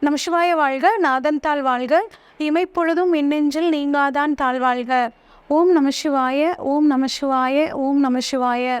நம சிவாய வாழ்க நாதன் தாழ் வாழ்க. இமைப்பொழுதும் மின்னெஞ்சில் நீங்காதான் தாழ் வாழ்க. ஓம் நம சிவாய ஓம் நம சிவாய ஓம் நம சிவாய.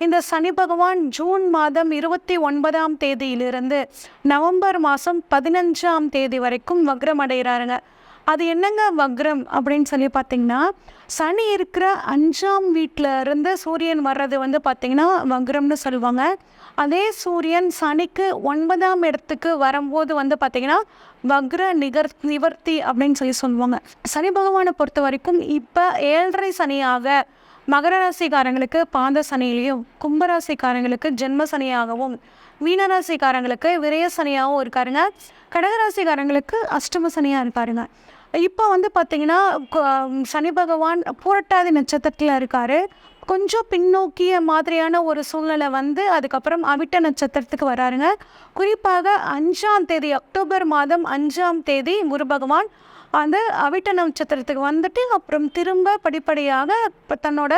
இந்த சனி பகவான் ஜூன் மாதம் இருபத்தி ஒன்பதாம் தேதியிலிருந்து நவம்பர் மாதம் பதினஞ்சாம் தேதி வரைக்கும் வக்ரம் அடைகிறாருங்க. அது என்னங்க வக்ரம் அப்படின்னு சொல்லி பார்த்தீங்கன்னா சனி இருக்கிற அஞ்சாம் வீட்டில் இருந்து சூரியன் வர்றது வந்து பார்த்திங்கன்னா வக்ரம்னு சொல்லுவாங்க. அதே சூரியன் சனிக்கு ஒன்பதாம் இடத்துக்கு வரும்போது வந்து பார்த்திங்கன்னா வக்ர நிகர் நிவர்த்தி அப்படின்னு சொல்லி சொல்லுவாங்க. சனி பகவானை பொறுத்த வரைக்கும் இப்போ ஏழரை சனியாக மகர ராசிக்காரங்களுக்கு பாத சனியிலையும் கும்பராசிக்காரங்களுக்கு ஜென்ம சனியாகவும் மீனராசிக்காரங்களுக்கு விரய சனியாகவும் இருக்காருங்க. கடகராசிக்காரங்களுக்கு அஷ்டம சனியாக இருப்பாருங்க. இப்போ வந்து பார்த்தீங்கன்னா சனி பகவான் புரட்டாதி நட்சத்திரத்தில் இருக்கார். கொஞ்சம் பின்னோக்கிய மாதிரியான ஒரு சூழ்நிலை வந்து அதுக்கப்புறம் அவிட்ட நட்சத்திரத்துக்கு வராருங்க. குறிப்பாக அஞ்சாம் தேதி அக்டோபர் மாதம் அஞ்சாம் தேதி குரு பகவான் அந்த அவிட்ட நட்சத்திரத்துக்கு வந்துட்டு அப்புறம் திரும்ப படிப்படியாக இப்போ தன்னோட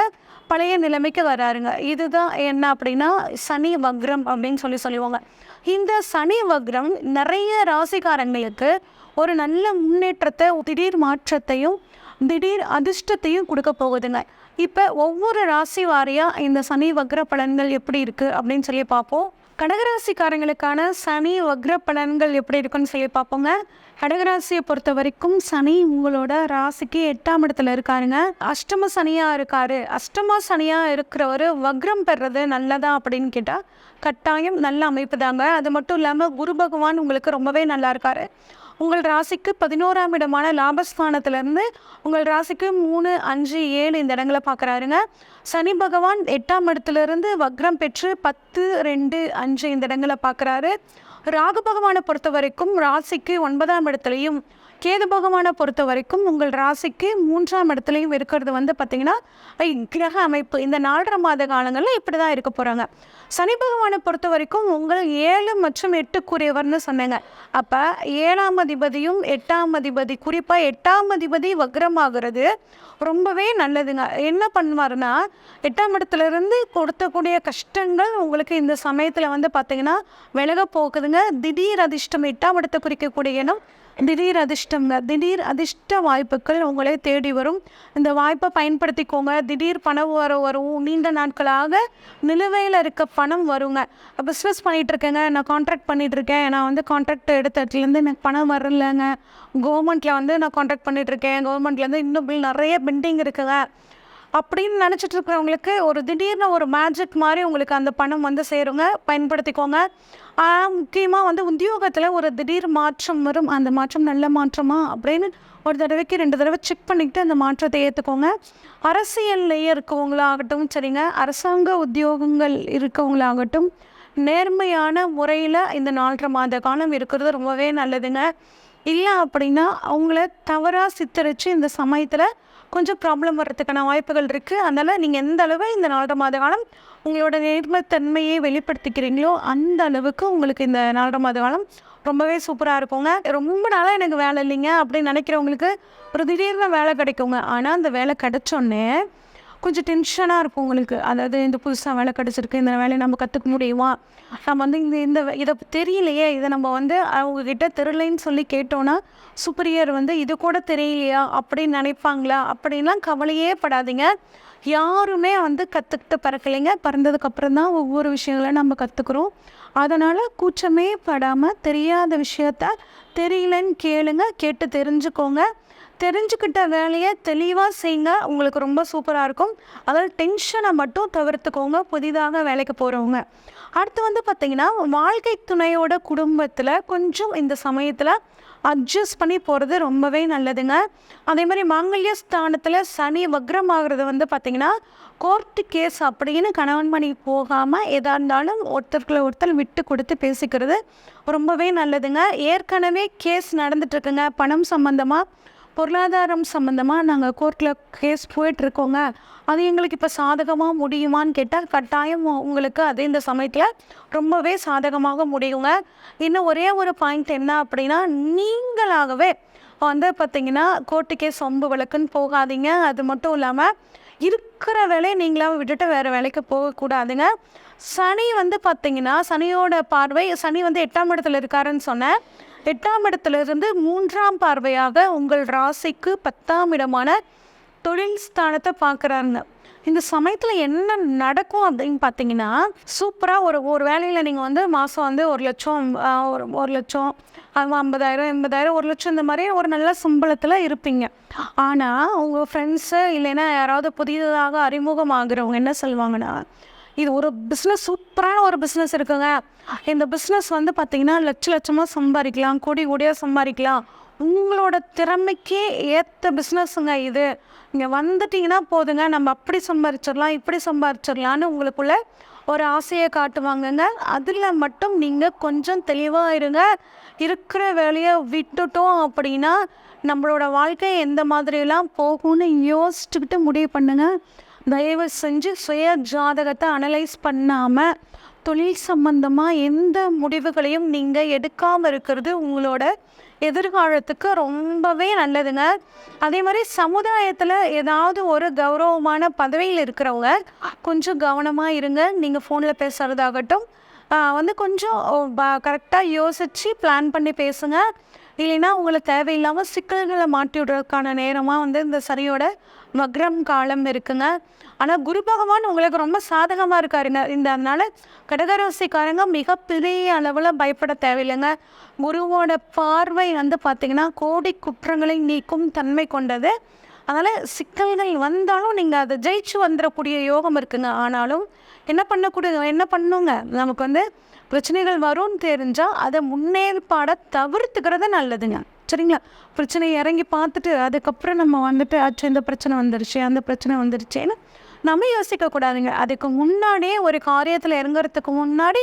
பழைய நிலைமைக்கு வராருங்க. இதுதான் என்ன அப்படின்னா சனி வக்ரம் அப்படின்னு சொல்லி சொல்லுவாங்க. இந்த சனி வக்ரம் நிறைய ராசிக்காரங்களுக்கு ஒரு நல்ல முன்னேற்றத்தை திடீர் மாற்றத்தையும் திடீர் அதிர்ஷ்டத்தையும் கொடுக்க போகுதுங்க. இப்போ ஒவ்வொரு ராசி வாரியாக இந்த சனி வக்ர பலன்கள் எப்படி இருக்குது அப்படின்னு சொல்லி பார்ப்போம். கடகராசிக்காரங்களுக்கான சனி வக்ர பலன்கள் எப்படி இருக்குன்னு சொல்லி பார்ப்போங்க. கடகராசியை பொறுத்த வரைக்கும் சனி உங்களோட ராசிக்கு எட்டாம் இடத்துல இருக்காருங்க. அஷ்டம சனியாக இருக்காரு. அஷ்டம சனியாக இருக்கிறவர் வக்ரம் பெறுறது நல்லதா அப்படின்னு கேட்டால் கட்டாயம் நல்ல அமைப்பு தாங்க. அது மட்டும் இல்லாமல் குரு பகவான் உங்களுக்கு ரொம்பவே நல்லா இருக்காரு. உங்கள் ராசிக்கு பதினோராம் இடமான லாபஸ்தானத்திலேருந்து உங்கள் ராசிக்கு மூணு அஞ்சு ஏழு இந்த இடங்களை பார்க்குறாருங்க சனி பகவான் எட்டாம் இடத்துலேருந்து வக்ரம் பெற்று பத்து ரெண்டு அஞ்சு இந்த இடங்களை பார்க்குறாரு ராகு பகவானை பொறுத்த வரைக்கும் ராசிக்கு ஒன்பதாம் இடத்துலையும் கேது பகவானை பொறுத்த வரைக்கும் உங்கள் ராசிக்கு மூன்றாம் இடத்துலையும் இருக்கிறது வந்து பார்த்திங்கன்னா கிரக அமைப்பு. இந்த நாலரை மாத காலங்களில் இப்படி தான் இருக்க போகிறாங்க சனி பகவானை பொறுத்த வரைக்கும் உங்கள் ஏழு மற்றும் எட்டுக்குரியவர்னு சொன்னேங்க. அப்போ ஏழாம் அதிபதியும் எட்டாம் அதிபதி குறிப்பாக எட்டாம் அதிபதி வக்ரமாகிறது. ரொம்பவே நல்லதுங்க. என்ன பண்ணுவார்னா எட்டாம் இடத்துல இருந்து கொடுத்தக்கூடிய கஷ்டங்கள் உங்களுக்கு இந்த சமயத்தில் வந்து பார்த்திங்கன்னா விலக போகுதுங்க. திடீர் அதிர்ஷ்டம் எட்டாம் இடத்தை குறிக்கக்கூடிய இடம் திடீர் அதிர்ஷ்டங்க திடீர் அதிர்ஷ்ட வாய்ப்புகள் உங்களே தேடி வரும். இந்த வாய்ப்பை பயன்படுத்திக்கோங்க. திடீர் பணம் வர வரும். நீண்ட நாட்களாக நிலுவையில் இருக்க பணம் வருங்க. பிஸ்னஸ் பண்ணிகிட்ருக்கேங்க இருக்கேங்க. நான் கான்ட்ராக்ட் பண்ணிகிட்ருக்கேன் இருக்கேன். நான் வந்து கான்ட்ராக்ட் எடுத்ததுலேருந்து எனக்கு பணம் வரலங்க. கவர்மெண்ட்டில் வந்து நான் கான்ட்ராக்ட் பண்ணிகிட்ருக்கேன் இருக்கேன். கவர்மெண்ட்லேருந்து இன்னும் பில் நிறைய பெண்டிங் இருக்குங்க. அப்படின்னு நினச்சிட்டு இருக்கிறவங்களுக்கு ஒரு திடீர்னு ஒரு மேஜிக் மாதிரி உங்களுக்கு அந்த பணம் வந்து சேருங்க. பயன்படுத்திக்கோங்க. முக்கியமாக வந்து உத்தியோகத்தில் ஒரு திடீர் மாற்றம் வரும். அந்த மாற்றம் நல்ல மாற்றமா அப்படின்னு ஒரு தடவைக்கு ரெண்டு தடவை செக் பண்ணிக்கிட்டு அந்த மாற்றத்தை ஏற்றுக்கோங்க அரசியல்லையே இருக்கவங்களாகட்டும் சரிங்க. அரசாங்க உத்தியோகங்கள் இருக்கவங்களாகட்டும் நேர்மையான முறையில் இந்த நாலரை மாத காலம் இருக்கிறது ரொம்பவே நல்லதுங்க. இல்லை அப்படின்னா அவங்கள தவறாக சித்தரித்து இந்த சமயத்தில் கொஞ்சம் ப்ராப்ளம் வர்றதுக்கான வாய்ப்புகள் இருக்குது அதனால் நீங்கள் எந்த அளவு இந்த நாலரை மாத காலம் உங்களோட நேர்மைத்தன்மையை வெளிப்படுத்திக்கிறீங்களோ அந்த அளவுக்கு உங்களுக்கு இந்த நாலரை மாத காலம் ரொம்பவே சூப்பராக இருக்குங்க. ரொம்ப நாளாக எனக்கு வேலை இல்லைங்க அப்படின்னு நினைக்கிறவங்களுக்கு ஒரு திடீர்னு வேலை கிடைக்குங்க. ஆனால் அந்த வேலை கிடைச்சோன்னே கொஞ்சம் டென்ஷனாக இருக்கும் உங்களுக்கு. அதாவது இந்த புதுசாக வேலை கிடச்சிருக்கு இந்த வேலையை நம்ம கற்றுக்க முடியுமா? நம்ம வந்து இந்த இந்த இதை தெரியலையே இதை நம்ம வந்து அவங்கக்கிட்ட தெரியலைன்னு சொல்லி கேட்டோன்னா சுப்பீரியர் வந்து இது கூட தெரியலையா? அப்படின்னு நினைப்பாங்களா? அப்படின்லாம் கவலையே படாதீங்க. யாருமே வந்து கற்றுக்கிட்டு பறக்கலைங்க. பிறந்ததுக்கப்புறம் தான் ஒவ்வொரு விஷயங்களை நம்ம கற்றுக்குறோம் அதனால் கூச்சமே படாமல் தெரியாத விஷயத்த தெரியலன்னு கேளுங்க கேட்டு தெரிஞ்சுக்கோங்க. தெரிஞ்சுக்கிட்ட வேலையை தெளிவாக செய்யுங்க. உங்களுக்கு ரொம்ப சூப்பராக இருக்கும். அதாவது டென்ஷனை மட்டும் தவிர்த்துக்கோங்க. புதிதாக வேலைக்கு போகிறவங்க அடுத்து வந்து பார்த்திங்கன்னா வாழ்க்கை துணையோட குடும்பத்தில் கொஞ்சம் இந்த சமயத்தில் அட்ஜஸ்ட் பண்ணி போகிறது ரொம்பவே நல்லதுங்க. அதே மாதிரி மாங்கல்ய ஸ்தானத்தில் சனி வக்ரமாகிறது வந்து பார்த்திங்கன்னா கோர்ட்டு கேஸ் அப்படின்னு கணவன் மணி போகாமல் எதாக இருந்தாலும் ஒருத்தருக்குள்ள ஒருத்தர் விட்டு கொடுத்து பேசிக்கிறது ரொம்பவே நல்லதுங்க. ஏற்கனவே கேஸ் நடந்துட்டுருக்குங்க பணம் சம்மந்தமாக பொருளாதாரம் சம்மந்தமாக நாங்கள் கோர்ட்டில் கேஸ் போயிட்டுருக்கோங்க. அது எங்களுக்கு இப்போ சாதகமாக முடியுமான்னு கேட்டால் கட்டாயம் உங்களுக்கு அது இந்த சமயத்தில் ரொம்பவே சாதகமாக முடியுங்க. இன்னும் ஒரே ஒரு பாயிண்ட் என்ன அப்படின்னா நீங்களாகவே வந்து பார்த்தீங்கன்னா கோர்ட்டுக்கே சொம்பு வழக்குன்னு போகாதீங்க. அது மட்டும் இல்லாமல் இருக்கிற வேலையை நீங்களாக விட்டுட்டு வேறு வேலைக்கு போகக்கூடாதுங்க. சனி வந்து பார்த்தீங்கன்னா சனியோட பார்வை சனி வந்து எட்டாம் இடத்துல இருக்காருன்னு சொன்னேன். எட்டாம் இடத்துல இருந்து மூன்றாம் பார்வையாக உங்கள் ராசிக்கு பத்தாம் இடமான தொழில் ஸ்தானத்தை பார்க்குறாருங்க. இந்த சமயத்தில் என்ன நடக்கும் அப்படின்னு பார்த்தீங்கன்னா சூப்பராக ஒரு ஒரு வேலையில் நீங்கள் வந்து மாதம் வந்து ஒரு லட்சம் ஒரு ஒரு லட்சம் ஐம்பதாயிரம் எண்பதாயிரம் ஒரு லட்சம் இந்த மாதிரி ஒரு நல்ல சம்பளத்தில் இருப்பீங்க. ஆனால் உங்கள் ஃப்ரெண்ட்ஸு இல்லைன்னா யாராவது புதியதாக அறிமுகமாகிறவங்க என்ன சொல்லுவாங்கன்னா இது ஒரு பிஸ்னஸ் சூப்பரான ஒரு பிஸ்னஸ் இருக்குங்க. இந்த பிஸ்னஸ் வந்து பார்த்தீங்கன்னா லட்ச லட்சமாக சம்பாதிக்கலாம் கோடி கோடியாக சம்பாதிக்கலாம். உங்களோட திறமைக்கே ஏற்ற பிஸ்னஸுங்க இது. இங்கே வந்துட்டிங்கன்னா போதுங்க. நம்ம அப்படி சம்பாரிச்சிடலாம் இப்படி சம்பாரிச்சிடலான்னு உங்களுக்குள்ள ஒரு ஆசையை காட்டுவாங்கங்க. அதில் மட்டும் நீங்கள் கொஞ்சம் தெளிவாக இருங்க. இருக்கிற வேலையை விட்டுட்டோம் அப்படின்னா நம்மளோட வாழ்க்கை எந்த மாதிரிலாம் போகும்னு யோசிச்சுக்கிட்டு முடிவு பண்ணுங்கள் தயவு செஞ்சு சுய ஜாதகத்தை அனலைஸ் பண்ணாமல் தொழில் சம்பந்தமாக எந்த முடிவுகளையும் நீங்கள் எடுக்காமல் இருக்கிறது உங்களோட எதிர்காலத்துக்கு ரொம்பவே நல்லதுங்க. அதே மாதிரி சமுதாயத்தில் ஏதாவது ஒரு கௌரவமான பதவியில் இருக்கிறவங்க கொஞ்சம் கவனமாக இருங்க. நீங்கள் ஃபோனில் பேசுகிறதாகட்டும் வந்து கொஞ்சம் கரெக்டாக யோசித்து பிளான் பண்ணி பேசுங்க. இல்லைன்னா உங்களை தேவையில்லாமல் சிக்கல்களை மாட்டி விடுறதுக்கான நேரமாக வந்து இந்த சரியோட வக்ரம் காலம் இருக்குங்க. ஆனால் குரு பகவான் உங்களுக்கு ரொம்ப சாதகமாக இருக்காருங்க இந்த அதனால் கடகராசிக்காரங்க மிகப்பெரிய அளவில் பயப்பட தேவையில்லைங்க. குருவோட பார்வை வந்து பார்த்திங்கன்னா கோடி குற்றங்களை நீக்கும் தன்மை கொண்டது. அதனால் சிக்கல்கள் வந்தாலும் நீங்கள் அதை ஜெயிச்சு வந்துடக்கூடிய யோகம் இருக்குங்க. ஆனாலும் என்ன பண்ணக்கூடிய என்ன பண்ணுங்க? நமக்கு வந்து பிரச்சனைகள் வரும்னு தெரிஞ்சால் அதை முன்னேற்பாடை தவிர்த்துக்கிறது நல்லதுங்க. சரிங்களா? பிரச்சனை இறங்கி பார்த்துட்டு அதுக்கப்புறம் நம்ம வந்துட்டு ஆச்சு இந்த பிரச்சனை வந்துருச்சு அந்த பிரச்சனை வந்துருச்சேன்னு நம்ம யோசிக்கக்கூடாதுங்க அதுக்கு முன்னாடியே ஒரு காரியத்தில் இறங்குறதுக்கு முன்னாடி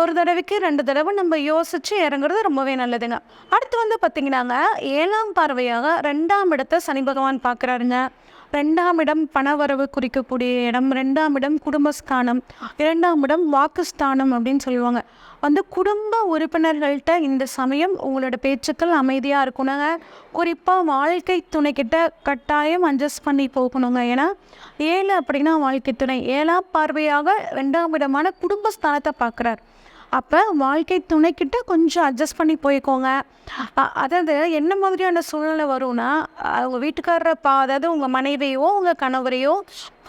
ஒரு தடவைக்கு ரெண்டு தடவை நம்ம யோசித்து இறங்குறது ரொம்பவே நல்லதுங்க. அடுத்து வந்து பார்த்திங்கன்னாங்க ஏழாம் பார்வையாக ரெண்டாம் இடத்தை சனி பகவான் பார்க்குறாருங்க. ரெண்டாம் இடம் பணவரவு குறிக்கக்கூடிய இடம் ரெண்டாம் இடம் குடும்பஸ்தானம் இரண்டாம் இடம் வாக்குஸ்தானம் அப்படின்னு சொல்லுவாங்க. வந்து குடும்ப உறுப்பினர்கள்ட்ட இந்த சமயம் உங்களோட பேச்சுக்கள் அமைதியாக இருக்கணுங்க. குறிப்பாக வாழ்க்கை துணைக்கிட்ட கட்டாயம் அட்ஜஸ்ட் பண்ணி போகணுங்க. ஏன்னா ஏழு அப்படின்னா வாழ்க்கை துணை. ஏழாம் பார்வையாக ரெண்டாம் இடமான குடும்பஸ்தானத்தை பார்க்குறார். அப்போ வாழ்க்கை துணைக்கிட்ட கொஞ்சம் அட்ஜஸ்ட் பண்ணி போய்க்கோங்க. அதாவது என்ன மாதிரியான சூழ்நிலை வரும்னா அவங்க வீட்டுக்காரரை பா அதாவது உங்கள் மனைவியோ உங்கள் கணவரையோ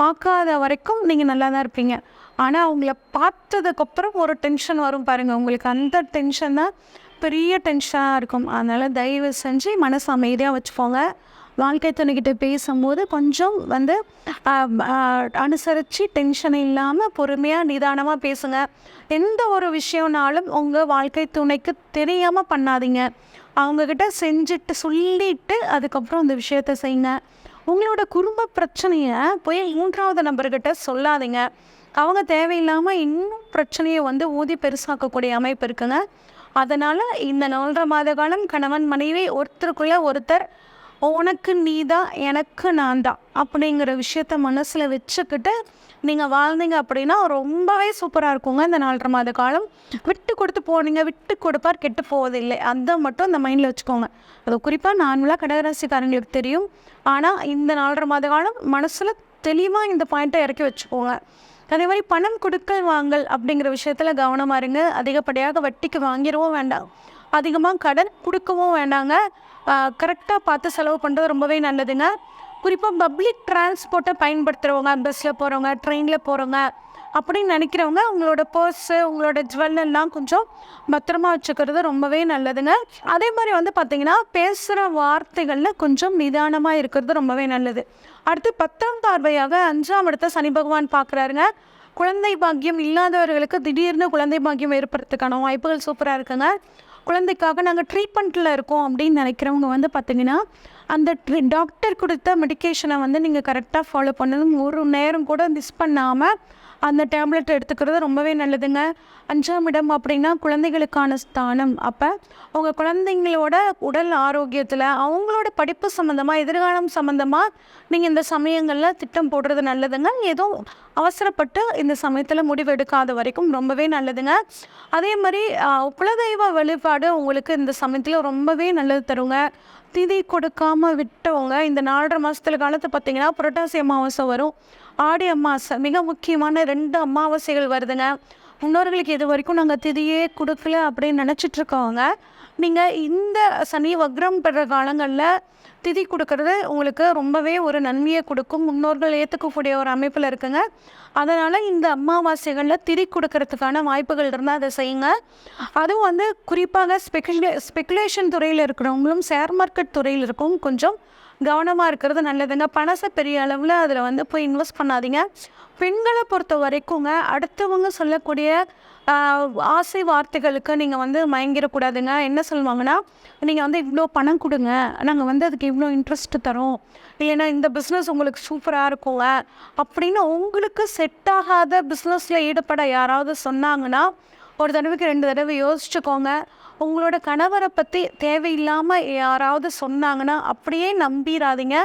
பார்க்காத வரைக்கும் நீங்கள் நல்லா தான் இருப்பீங்க. ஆனால் அவங்கள பார்த்ததுக்கப்புறம் ஒரு டென்ஷன் வரும் பாருங்கள் உங்களுக்கு அந்த டென்ஷன் தான் பெரிய டென்ஷனாக இருக்கும். அதனால் தயவு செஞ்சு மனசு அமைதியாக வச்சுக்கோங்க. வாழ்க்கை துணைக்கிட்ட பேசும்போது கொஞ்சம் வந்து அனுசரித்து டென்ஷன் இல்லாமல் பொறுமையாக நிதானமாக பேசுங்க. எந்த ஒரு விஷயம்னாலும் உங்கள் வாழ்க்கை துணைக்கு தெரியாமல் பண்ணாதீங்க. அவங்கக்கிட்ட செஞ்சுட்டு சொல்லிட்டு அதுக்கப்புறம் அந்த விஷயத்த செய்யுங்க. உங்களோட குடும்ப பிரச்சனையை போய் மூன்றாவது நபர்கிட்ட சொல்லாதீங்க. அவங்க தேவையில்லாமல் இன்னும் பிரச்சனையை வந்து ஊதி பெருசாக்கக்கூடிய அமைப்பு இருக்குங்க. அதனால் இந்த நாலரை மாத காலம் கணவன் மனைவி ஒருத்தருக்குள்ளே ஒருத்தர் உனக்கு நீ தான் எனக்கு நான் தான் அப்படிங்கிற விஷயத்த மனசில் வச்சுக்கிட்டு நீங்கள் வாழ்ந்தீங்க அப்படின்னா ரொம்பவே சூப்பராக இருக்குங்க இந்த நாலரை மாத காலம். விட்டு கொடுத்து போனீங்க விட்டு கொடுப்பார் கெட்டு போவதில்லை. அதை மட்டும் இந்த மைண்டில் வச்சுக்கோங்க. அது குறிப்பாக நார்மலாக கடகராசிக்காரங்களுக்கு தெரியும். ஆனால் இந்த நாலரை மாத காலம் மனசில் தெளிவாக இந்த பாயிண்ட்டை இறக்கி வச்சுக்கோங்க. அதே மாதிரி பணம் கொடுக்கல் வாங்கல் அப்படிங்கிற விஷயத்தில் கவனமாக இருங்க. அதிகப்படியாக வட்டிக்கு வாங்கிடவும் வேண்டாம். அதிகமாக கடன் கொடுக்கவும் வேண்டாங்க. கரெக்டாக பார்த்து செலவு பண்ணுறது ரொம்பவே நல்லதுங்க. குறிப்பாக பப்ளிக் டிரான்ஸ்போர்ட்டை பயன்படுத்துகிறவங்க பஸ்ஸில் போகிறவங்க ட்ரெயினில் போகிறவங்க அப்படின்னு நினைக்கிறவங்க உங்களோட பர்ஸு உங்களோட ஜுவல்லாம் கொஞ்சம் பத்திரமா வச்சுக்கிறது ரொம்பவே நல்லதுங்க. அதே மாதிரி வந்து பார்த்திங்கன்னா பேசுகிற வார்த்தைகளில் கொஞ்சம் நிதானமாக இருக்கிறது ரொம்பவே நல்லது. அடுத்து பத்தாம் பார்வையாக அஞ்சாம் இடத்த சனி பகவான் பார்க்குறாருங்க. குழந்தை பாக்கியம் இல்லாதவர்களுக்கு திடீர்னு குழந்தை பாக்கியம் ஏற்படுறதுக்கான வாய்ப்புகள் சூப்பராக இருக்குங்க. குழந்தைக்காக நாங்கள் ட்ரீட்மெண்ட்டில் இருக்கோம் அப்படின்னு நினைக்கிறவங்க வந்து பார்த்திங்கன்னா அந்த டாக்டர் கொடுத்த மெடிக்கேஷனை வந்து நீங்கள் கரெக்டாக ஃபாலோ பண்ணணும் ஒரு நேரம் கூட மிஸ் பண்ணாமல் அந்த டேப்லெட் எடுத்துக்கிறது ரொம்பவே நல்லதுங்க. அஞ்சாம் இடம் அப்படின்னா குழந்தைகளுக்கான ஸ்தானம். அப்போ உங்கள் குழந்தைங்களோட உடல் ஆரோக்கியத்தில் அவங்களோட படிப்பு சம்மந்தமாக எதிர்காலம் சம்மந்தமாக நீங்கள் இந்த சமயங்களில் திட்டம் போடுறது நல்லதுங்க. ஏதோ அவசரப்பட்டு இந்த சமயத்தில் முடிவு எடுக்காத வரைக்கும் ரொம்பவே நல்லதுங்க. அதே மாதிரி குலதெய்வ வழிபாடு உங்களுக்கு இந்த சமயத்தில் ரொம்பவே நல்லது தருங்க. திதி கொடுக்காம விட்டவங்க இந்த நாலரை மாதத்துல காலத்தை பார்த்தீங்கன்னா புரட்டாசி அமாவாசை வரும். ஆடி அமாவாசை மிக முக்கியமான ரெண்டு அமாவாசைகள் வருதுங்க. முன்னோர்களுக்கு இது வரைக்கும் நாங்கள் திதியே கொடுக்கல அப்படின்னு நினச்சிட்ருக்கவங்க நீங்கள் இந்த சனி வக்ரம் பெற காலங்களில் திதி கொடுக்கறது உங்களுக்கு ரொம்பவே ஒரு நன்மையை கொடுக்கும். முன்னோர்கள் ஏற்றுக்கக்கூடிய ஒரு அமைப்பில் இருக்குங்க. அதனால் இந்த அமாவாசைகளில் திதி கொடுக்கறதுக்கான வாய்ப்புகள் இருந்தால் அதை செய்யுங்க. அதுவும் வந்து குறிப்பாக ஸ்பெகுலே ஸ்பெகுலேஷன் துறையில் இருக்கிறவங்களும் ஷேர் மார்க்கெட் துறையில் இருக்கும் கொஞ்சம் கவனமாக இருக்கிறது நல்லதுங்க. பணத்தை பெரிய அளவில் அதில் வந்து போய் இன்வெஸ்ட் பண்ணாதீங்க. பெண்களை பொறுத்த வரைக்குங்க அடுத்தவங்க சொல்லக்கூடிய ஆசை வார்த்தைகளுக்கு நீங்கள் வந்து மயங்கிடக்கூடாதுங்க. என்ன சொல்லுவாங்கன்னா நீங்கள் வந்து இவ்வளோ பணம் கொடுங்க. நாங்கள் வந்து அதுக்கு இவ்வளோ இன்ட்ரெஸ்ட் தரோம். இல்லைன்னா இந்த பிஸ்னஸ் உங்களுக்கு சூப்பராக இருக்குங்க. அப்படின்னு உங்களுக்கு செட் ஆகாத பிஸ்னஸில் ஈடுபட யாராவது சொன்னாங்கன்னா ஒரு தடவைக்கு ரெண்டு தடவை யோசிச்சுக்கோங்க. உங்களோட கணவரை பற்றி தேவையில்லாமல் யாராவது சொன்னாங்கன்னா அப்படியே நம்பிடாதீங்க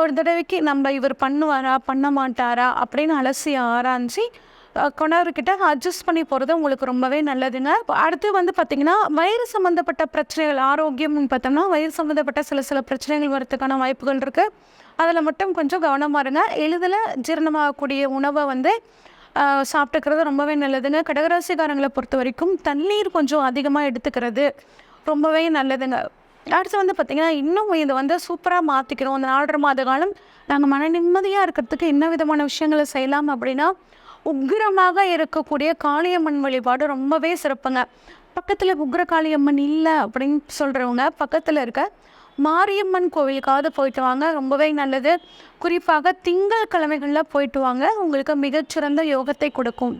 ஒரு தடவைக்கு நம்ம இவர் பண்ணுவாரா பண்ண மாட்டாரா அப்படின்னு அலசி ஆராய்ச்சி கணவர்கிட்ட அட்ஜஸ்ட் பண்ணி போகிறது உங்களுக்கு ரொம்பவே நல்லதுங்க. அடுத்து வந்து பார்த்திங்கன்னா வயிறு சம்மந்தப்பட்ட பிரச்சனைகள் ஆரோக்கியம்னு பார்த்தோம்னா வயிறு சம்மந்தப்பட்ட சில சில பிரச்சனைகள் வரதுக்கான வாய்ப்புகள் இருக்குது அதில் மட்டும் கொஞ்சம் கவனமாக இருங்க. எளிதில் ஜீரணமாகக்கூடிய உணவை வந்து சாப்பிட்டுக்கிறது ரொம்பவே நல்லதுங்க. கடகராசிக்காரங்களை பொறுத்த வரைக்கும் தண்ணீர் கொஞ்சம் அதிகமாக எடுத்துக்கிறது ரொம்பவே நல்லதுங்க. அடுத்து வந்து பார்த்திங்கன்னா இன்னும் இதை வந்து சூப்பராக மாற்றிக்கிறோம் அந்த நாலரை மாத காலம் நாங்கள் மன நிம்மதியாக இருக்கிறதுக்கு என்ன விதமான விஷயங்களை செய்யலாம் அப்படின்னா உக்கிரமாக இருக்கக்கூடிய காளியம்மன் வழிபாடு ரொம்பவே சிறப்புங்க. பக்கத்தில் உக்ர காளியம்மன் இல்லை அப்படின்னு சொல்கிறவங்க பக்கத்தில் இருக்க மாரியம்மன் கோவிலுக்காவது போயிட்டு வாங்க ரொம்பவே நல்லது. குறிப்பாக திங்கள் கிழமைகளில் போயிட்டு வாங்க உங்களுக்கு மிகச்சிறந்த யோகத்தை கொடுக்கும்.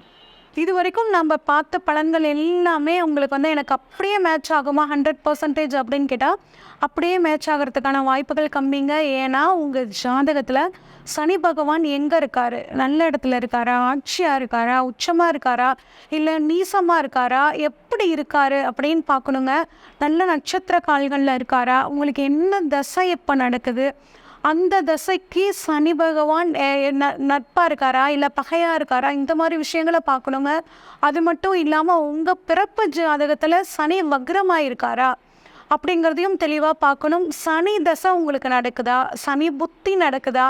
இது வரைக்கும் நம்ம பார்த்த பலன்கள் எல்லாமே உங்களுக்கு வந்து எனக்கு அப்படியே மேட்ச் ஆகுமா? ஹண்ட்ரட் பர்சன்டேஜ் அப்படின்னு கேட்டால் அப்படியே மேட்ச் ஆகிறதுக்கான வாய்ப்புகள் கம்மிங்க. ஏன்னா உங்கள் ஜாதகத்தில் சனி பகவான் எங்கே இருக்காரு? நல்ல இடத்துல இருக்காரா? ஆட்சியாக இருக்காரா? உச்சமாக இருக்காரா? இல்லை நீசமாக இருக்காரா? எப்படி இருக்காரு அப்படின்னு பார்க்கணுங்க. நல்ல நட்சத்திர கால்களில் இருக்காரா? உங்களுக்கு என்ன தசை எப்போ நடக்குது? அந்த தசைக்கு சனி பகவான் நட்பாக இருக்காரா? இல்லை பகையாக இருக்காரா? இந்த மாதிரி விஷயங்களை பார்க்கணுங்க. அது மட்டும் இல்லாமல் உங்கள் பிறப்பு ஜாதகத்தில் சனி வக்ரமாக இருக்காரா அப்படிங்கிறதையும் தெளிவாக பார்க்கணும். சனி தசை உங்களுக்கு நடக்குதா? சனி புத்தி நடக்குதா?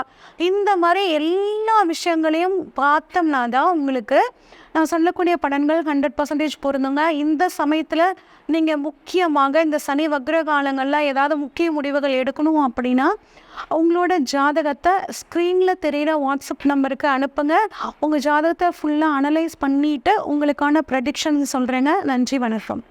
இந்த மாதிரி எல்லா விஷயங்களையும் பார்த்தோம்னா தான் உங்களுக்கு நான் சொல்லக்கூடிய பலன்கள் ஹண்ட்ரட் பர்சன்டேஜ் பொருந்துங்க. இந்த சமயத்தில் நீங்கள் முக்கியமாக இந்த சனி வக்ர காலங்களில் ஏதாவது முக்கிய முடிவுகள் எடுக்கணும் அப்படின்னா உங்களோட ஜாதகத்தை ஸ்க்ரீனில் தெரிகிற வாட்ஸ்அப் நம்பருக்கு அனுப்புங்க. உங்கள் ஜாதகத்தை ஃபுல்லாக அனலைஸ் பண்ணிவிட்டு உங்களுக்கான ப்ரெடிக்ஷன் சொல்கிறேங்க நன்றி வணக்கம்.